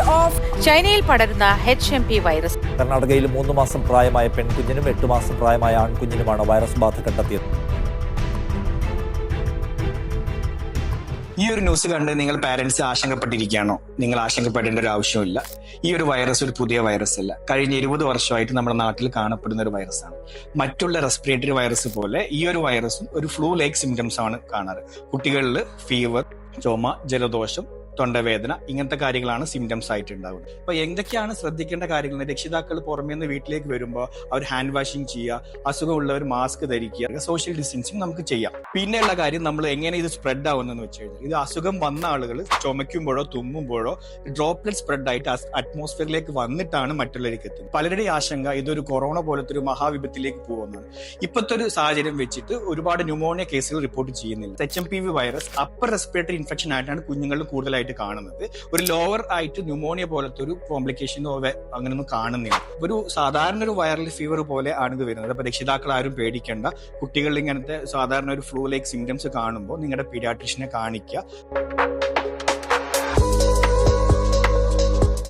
Of ചൈനയിൽ പടരുന്ന H M P virus കർണാടകയിൽ മൂന്ന് മാസം പ്രായമായ പെൺകുഞ്ഞിനും എട്ട് മാസം പ്രായമായ ആൺകുഞ്ഞിനുമാണ് വൈറസ് ബാധ കണ്ടെത്തിയത്. ഈ ഒരു ന്യൂസ് കണ്ട് നിങ്ങൾ പാരന്റ്സ് ആശങ്കപ്പെട്ടിരിക്കുകയാണോ? നിങ്ങൾ ആശങ്കപ്പെടേണ്ട ഒരു ആവശ്യമില്ല ഈ ഒരു വൈറസ് ഒരു പുതിയ വൈറസ് അല്ല. കഴിഞ്ഞ ഇരുപത് വർഷമായിട്ട് നമ്മുടെ നാട്ടിൽ കാണപ്പെടുന്ന ഒരു വൈറസാണ് മറ്റുള്ള റെസ്പിറേറ്ററി വൈറസ് പോലെ ഈ ഒരു വൈറസും ഒരു ഫ്ലൂ ലൈക്ക് സിംറ്റംസ് ആണ് കാണാറ്. കുട്ടികളിൽ ഫീവർ ചുമ ജലദോഷം തൊണ്ടവേദന ഇങ്ങനത്തെ കാര്യങ്ങളാണ് സിംറ്റംസ് ആയിട്ട് ഉണ്ടാവുന്നത് അപ്പൊ എന്തൊക്കെയാണ് ശ്രദ്ധിക്കേണ്ട കാര്യങ്ങൾ? രക്ഷിതാക്കൾ പുറമേ നിന്ന് വീട്ടിലേക്ക് വരുമ്പോൾ അവർ ഹാൻഡ് വാഷിംഗ് ചെയ്യുക അസുഖമുള്ളവർ മാസ്ക് ധരിക്കുക സോഷ്യൽ ഡിസ്റ്റൻസിങ് നമുക്ക് ചെയ്യാം. പിന്നെയുള്ള കാര്യം നമ്മൾ എങ്ങനെ ഇത് സ്പ്രെഡ് ആവുന്നതെന്ന് വെച്ച് കഴിഞ്ഞാൽ ഇത് അസുഖം വന്ന ആളുകൾ ചുമയ്ക്കുമ്പോഴോ തുമ്മുമ്പോഴോ ഡ്രോപ്ലെറ്റ് സ്പ്രെഡ് ആയിട്ട് അറ്റ്മോസ്ഫിയറിലേക്ക് വന്നിട്ടാണ് മറ്റുള്ളവർക്ക് എത്തുന്നത്. പലരുടെയും ആശങ്ക ഇതൊരു കൊറോണ പോലത്തെ ഒരു മഹാവിപത്തിലേക്ക് പോകുന്നതാണ് ഇപ്പോഴത്തെ ഒരു സാഹചര്യം വെച്ചിട്ട് ഒരുപാട് ന്യൂമോണിയ കേസുകൾ റിപ്പോർട്ട് ചെയ്യുന്നില്ല. H M P V virus upper respiratory infection ആയിട്ടാണ് കുഞ്ഞുങ്ങളിൽ കൂടുതലായിട്ട് കാണുന്നത്. ഒരു ലോവർ ആയിട്ട് ന്യൂമോണിയ പോലത്തെ ഒരു കോംപ്ലിക്കേഷനോ അങ്ങനെയൊന്നും കാണുന്നില്ല. ഒരു സാധാരണ ഒരു വൈറൽ ഫീവർ പോലെ ആണ് ഇത് വരുന്നത്. അപ്പൊ രക്ഷിതാക്കൾ ആരും പേടിക്കേണ്ട. കുട്ടികളിൽ ഇങ്ങനത്തെ സാധാരണ ഒരു ഫ്ലൂ ലൈക്ക് സിംറ്റംസ് കാണുമ്പോൾ നിങ്ങളുടെ പീഡിയാട്രിഷനെ കാണിക്കുക